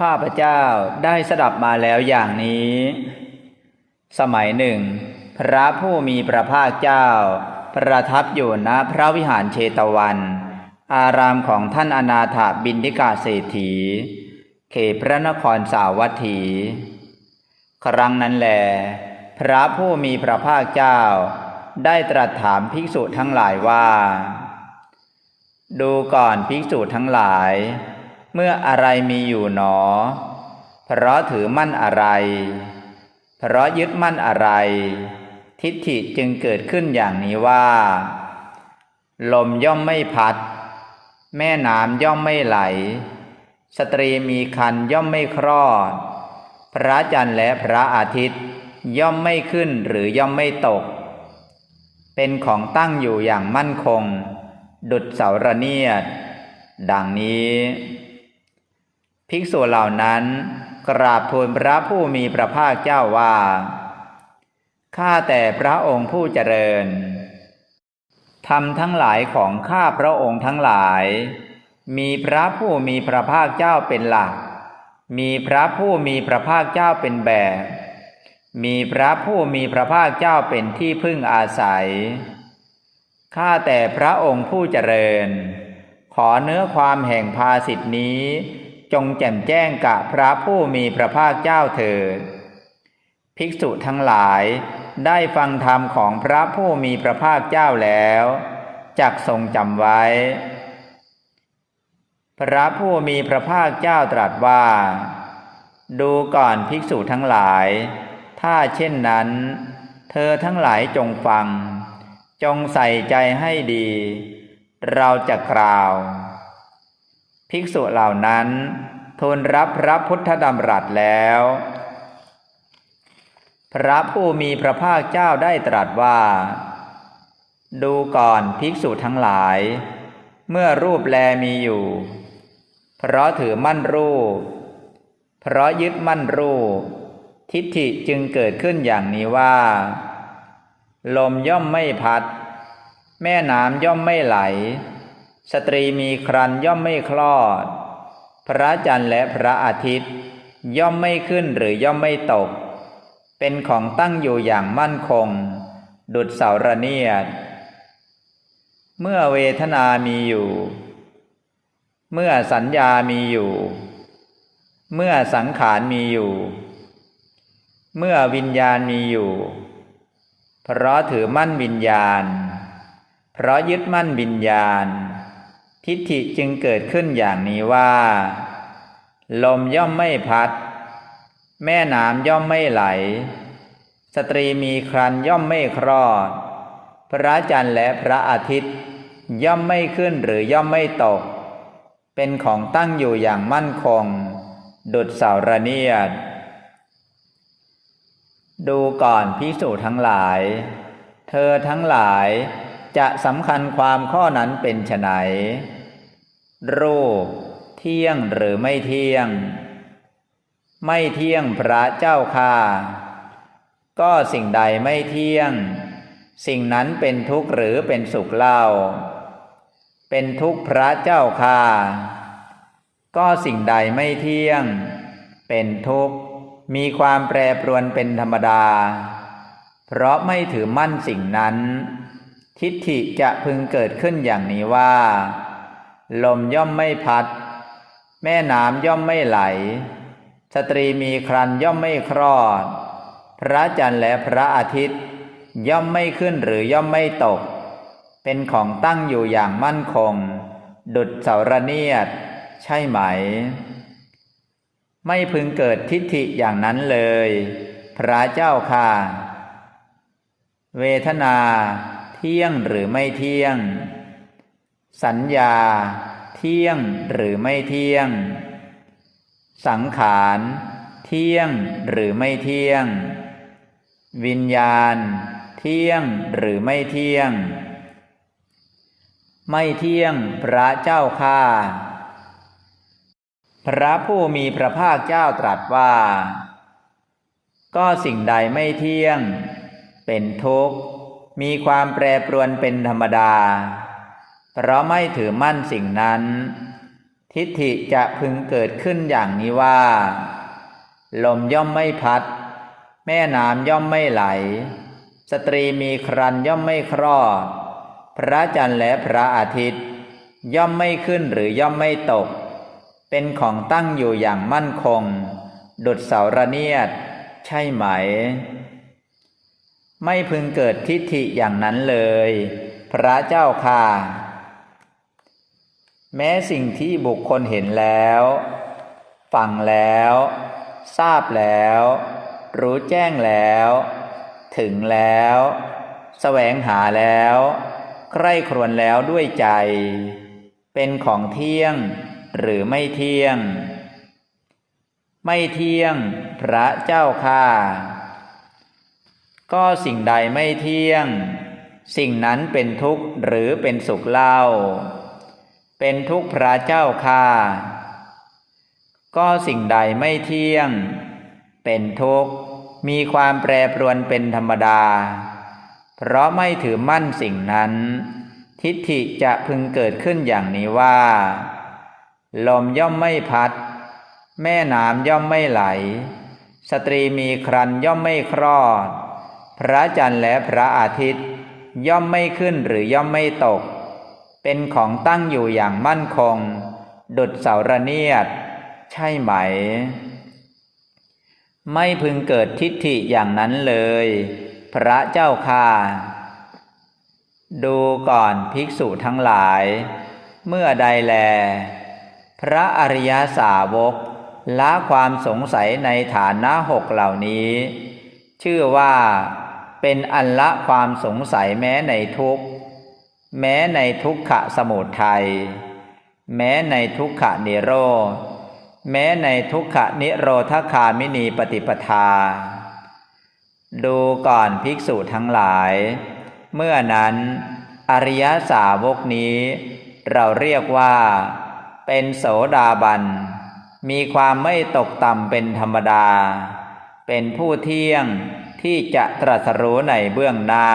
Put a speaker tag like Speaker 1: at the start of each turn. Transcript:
Speaker 1: ข้าพเจ้าได้สดับมาแล้วอย่างนี้ สมัยหนึ่ง พระผู้มีพระภาคเจ้า ประทับอยู่ณพระวิหารเชตวัน อารามของท่านอนาถบินทิกาเศรษฐี เขตพระนครสาวัตถี ครั้งนั้นแลพระผู้มีพระภาคเจ้า ได้ตรัสถามภิกษุทั้งหลายว่า ดูก่อนภิกษุทั้งหลาย เมื่ออะไรมีอยู่หนอ เพราะถือมั่นอะไร เพราะยึดมั่นอะไร ทิฏฐิจึงเกิดขึ้นอย่างนี้ว่า ลมย่อมไม่พัด แม่น้ำย่อมไม่ไหล สตรีมีคันย่อมไม่คลอด พระจันทร์และพระอาทิตย์ย่อมไม่ขึ้นหรือย่อมไม่ตก เป็นของตั้งอยู่อย่างมั่นคง ดุดเสาระเนียด ดังนี้ ภิกษุเหล่านั้นกราบทูลพระผู้มีพระภาคเจ้าว่า ข้าแต่พระองค์ผู้เจริญธรรมทั้งหลายของข้าพระองค์ทั้งหลาย มีพระผู้มีพระภาคเจ้าเป็นหลัก มีพระผู้มีพระภาคเจ้าเป็นแบบ มีพระผู้มีพระภาคเจ้าเป็นที่พึ่งอาศัย ข้าแต่พระองค์ผู้เจริญ ขอเนื้อความแห่งภาสิทธินี้ จงแจ่มแจ้งกับพระผู้มีพระภาคเจ้าเถิด ภิกษุทั้งหลายได้ฟังธรรมของพระผู้มีพระภาคเจ้าแล้วจักทรงจำไว้ พระผู้มีพระภาคเจ้าตรัสว่า ดูก่อนภิกษุทั้งหลาย ถ้าเช่นนั้น เธอทั้งหลายจงฟัง จงใส่ใจให้ดี เราจะกล่าว ภิกษุเหล่านั้นทูลรับพระพุทธดำรัสแล้ว พระผู้มีพระภาคเจ้าได้ตรัสว่า ดูก่อนภิกษุทั้งหลาย เมื่อรูปแลมีอยู่ เพราะถือมั่นรูป เพราะยึดมั่นรูป ทิฏฐิจึงเกิดขึ้นอย่างนี้ว่า ลมย่อมไม่พัด แม่น้ำย่อมไม่ไหล สตรีมีครันย่อมไม่คลอด พระจันทร์และพระอาทิตย์ ย่อมไม่ขึ้นหรือย่อมไม่ตก เป็นของตั้งอยู่อย่างมั่นคง ดุดเสาระเนียด เมื่อเวทนามีอยู่ เมื่อสัญญามีอยู่ เมื่อสังขารมีอยู่ เมื่อวิญญาณมีอยู่ เพราะถือมั่นวิญญาณ เพราะยึดมั่นวิญญาณ ทิฏฐิจึงเกิดขึ้นอย่างนี้ว่า ลมย่อมไม่พัด แม่น้ำย่อมไม่ไหล สตรีมีครันย่อมไม่คลอด พระจันทร์และพระอาทิตย์ ย่อมไม่ขึ้นหรือย่อมไม่ตก เป็นของตั้งอยู่อย่างมั่นคง ดุดเสาระเนียด ดูก่อนพิสูจทั้งหลาย เธอทั้งหลาย จะสำคัญความข้อนั้นเป็นไฉนรูปเที่ยงหรือไม่เที่ยง ไม่เที่ยงพระเจ้าค่ะก็สิ่งใดไม่เที่ยง สิ่งนั้นเป็นทุกข์หรือเป็นสุขเล่า เป็นทุกข์พระเจ้าค่ะก็สิ่งใดไม่เที่ยง เป็นทุกข์มีความแปรปรวนเป็นธรรมดา เพราะไม่ถือมั่นสิ่งนั้น ทิฏฐิจะพึงเกิดขึ้นอย่างนี้ว่า ลมย่อมไม่พัด แม่น้ำย่อมไม่ไหล สตรีมีครันย่อมไม่คลอด พระจันทร์และพระอาทิตย์ ย่อมไม่ขึ้นหรือย่อมไม่ตก เป็นของตั้งอยู่อย่างมั่นคง ดุดเสาระเนียด ใช่ไหม ไม่พึงเกิดทิฏฐิอย่างนั้นเลย พระเจ้าค่ะ เวทนา เที่ยงหรือไม่เที่ยง สัญญา เที่ยงหรือไม่เที่ยง สังขาร เที่ยงหรือไม่เที่ยง วิญญาณ เที่ยงหรือไม่เที่ยง ไม่เที่ยงพระเจ้าค่าพระผู้มีพระภาคเจ้าตรัสว่า ก็สิ่งใดไม่เที่ยง เป็นทุกข์ มีความแปรปรวนเป็นธรรมดา เพราะไม่ถือมั่นสิ่งนั้น ทิฏฐิจะพึงเกิดขึ้นอย่างนี้ว่า ลมย่อมไม่พัด แม่น้ำย่อมไม่ไหล สตรีมีครันย่อมไม่คลอด พระจันทร์และพระอาทิตย์ ย่อมไม่ขึ้นหรือย่อมไม่ตก เป็นของตั้งอยู่อย่างมั่นคง ดุดเสาระเนียด ใช่ไหม ไม่พึงเกิดทิฏฐิอย่างนั้นเลย พระเจ้าค่ะ แม้สิ่งที่บุคคลเห็นแล้วฟังแล้ว ทราบแล้ว รู้แจ้งแล้ว ถึงแล้วแสวงหาแล้ว ใคร่ครวญแล้วด้วยใจ เป็นของเที่ยงหรือไม่เที่ยง ไม่เที่ยงพระเจ้าค่ะ ก็สิ่งใดไม่เที่ยง สิ่งนั้นเป็นทุกข์หรือเป็นสุขเล่า เป็นทุกข์พระเจ้าค่ะก็สิ่งใดไม่เที่ยง เป็นทุกข์มีความแปรปรวนเป็นธรรมดา เพราะไม่ถือมั่นสิ่งนั้น ทิฏฐิจะพึงเกิดขึ้นอย่างนี้ว่า ลมย่อมไม่พัด แม่น้ำย่อมไม่ไหล สตรีมีครันย่อมไม่คลอด พระจันทร์และพระอาทิตย์ ย่อมไม่ขึ้นหรือย่อมไม่ตก เป็นของตั้งอยู่อย่างมั่นคง ดุดเสาระเนียด ใช่ไหม ไม่พึงเกิดทิฏฐิอย่างนั้นเลย พระเจ้าค่ะดูก่อนภิกษุทั้งหลาย เมื่อใดแล พระอริยสาวกละความสงสัยในฐานะหกเหล่านี้ ชื่อว่า เป็นอันละความสงสัยแม้ในทุกแม้ในทุกขะสมุทัยแม้ในทุกขะนิโรธแม้ในทุกขะนิโรธคามินีปฏิปทา ดูก่อนภิกษุทั้งหลาย เมื่อนั้น อริยสาวกนี้ เราเรียกว่า เป็นโสดาบัน มีความไม่ตกต่ำเป็นธรรมดา เป็นผู้เที่ยง ที่จะตรัสรู้ในเบื้องหน้า